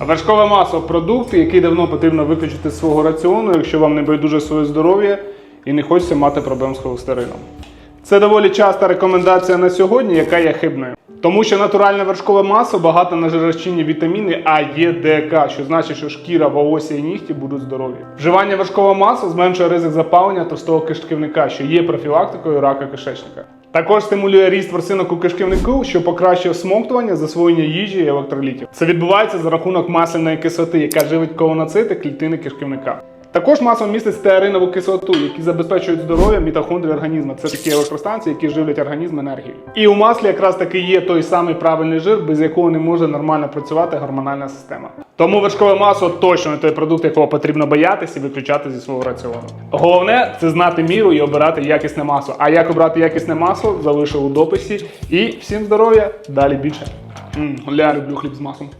Вершкове масло продукт, який давно потрібно виключити з свого раціону, якщо вам не байдуже своє здоров'я і не хочеться мати проблем з холестерином. Це доволі часта рекомендація на сьогодні, яка є хибною. Тому що натуральне вершкове масло багато на жирочинні вітаміни А, Е, Д, К, що значить, що шкіра, волосся і нігті будуть здорові. Вживання вершкового масла зменшує ризик запалення товстого кишківника, що є профілактикою рака кишечника. Також стимулює ріст ворсинок у кишківнику, що покращує всмоктування, засвоєння їжі і електролітів. Це відбувається за рахунок масляної кислоти, яка живить колоноцити клітини кишківника. Також масло містить стеаринову кислоту, які забезпечують здоров'я мітохондрій організму. Це такі електростанції, які живлять організм енергією. І у маслі якраз таки є той самий правильний жир, без якого не може нормально працювати гормональна система. Тому вершкове масло точно не той продукт, якого потрібно боятися і виключати зі свого раціону. Головне це знати міру і обирати якісне масло. А як обрати якісне масло, залишу у дописі. І всім здоров'я, далі більше. М, ля, люблю хліб з маслом.